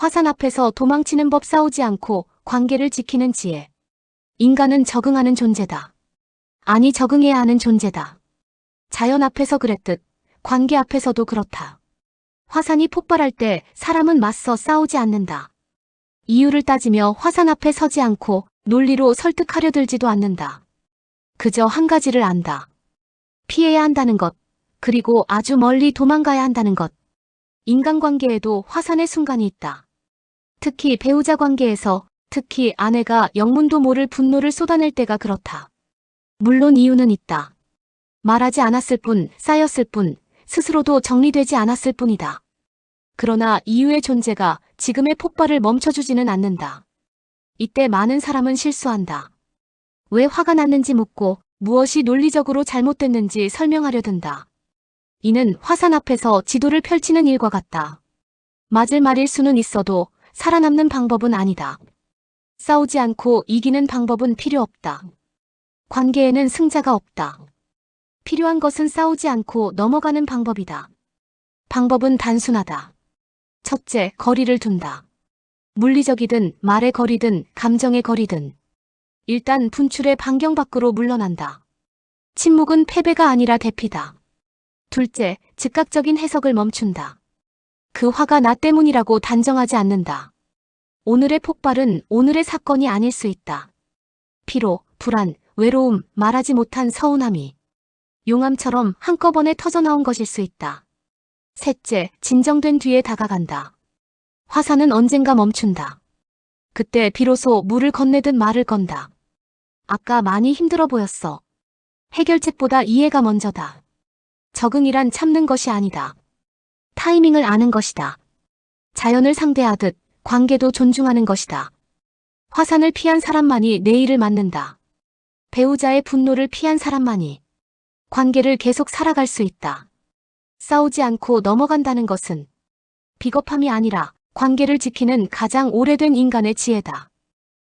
화산 앞에서 도망치는 법 싸우지 않고 관계를 지키는 지혜. 인간은 적응하는 존재다. 아니 적응해야 하는 존재다. 자연 앞에서 그랬듯 관계 앞에서도 그렇다. 화산이 폭발할 때 사람은 맞서 싸우지 않는다. 이유를 따지며 화산 앞에 서지 않고 논리로 설득하려 들지도 않는다. 그저 한 가지를 안다. 피해야 한다는 것, 그리고 아주 멀리 도망가야 한다는 것. 인간관계에도 화산의 순간이 있다. 특히 배우자 관계에서 특히 아내가 영문도 모를 분노를 쏟아낼 때가 그렇다. 물론 이유는 있다. 말하지 않았을 뿐, 쌓였을 뿐, 스스로도 정리되지 않았을 뿐이다. 그러나 이유의 존재가 지금의 폭발을 멈춰주지는 않는다. 이때 많은 사람은 실수한다. 왜 화가 났는지 묻고 무엇이 논리적으로 잘못됐는지 설명하려 든다. 이는 화산 앞에서 지도를 펼치는 일과 같다. 맞을 말일 수는 있어도 살아남는 방법은 아니다. 싸우지 않고 이기는 방법은 필요 없다. 관계에는 승자가 없다. 필요한 것은 싸우지 않고 넘어가는 방법이다. 방법은 단순하다. 첫째, 거리를 둔다. 물리적이든 말의 거리든 감정의 거리든 일단 분출의 반경 밖으로 물러난다. 침묵은 패배가 아니라 대피다. 둘째, 즉각적인 해석을 멈춘다. 그 화가 나 때문이라고 단정하지 않는다. 오늘의 폭발은 오늘의 사건이 아닐 수 있다. 피로, 불안, 외로움, 말하지 못한 서운함이 용암처럼 한꺼번에 터져나온 것일 수 있다. 셋째, 진정된 뒤에 다가간다. 화산은 언젠가 멈춘다. 그때 비로소 물을 건네듯 말을 건다. 아까 많이 힘들어 보였어. 해결책보다 이해가 먼저다. 적응이란 참는 것이 아니다. 타이밍을 아는 것이다. 자연을 상대하듯 관계도 존중하는 것이다. 화산을 피한 사람만이 내일을 맞는다. 배우자의 분노를 피한 사람만이 관계를 계속 살아갈 수 있다. 싸우지 않고 넘어간다는 것은 비겁함이 아니라 관계를 지키는 가장 오래된 인간의 지혜다.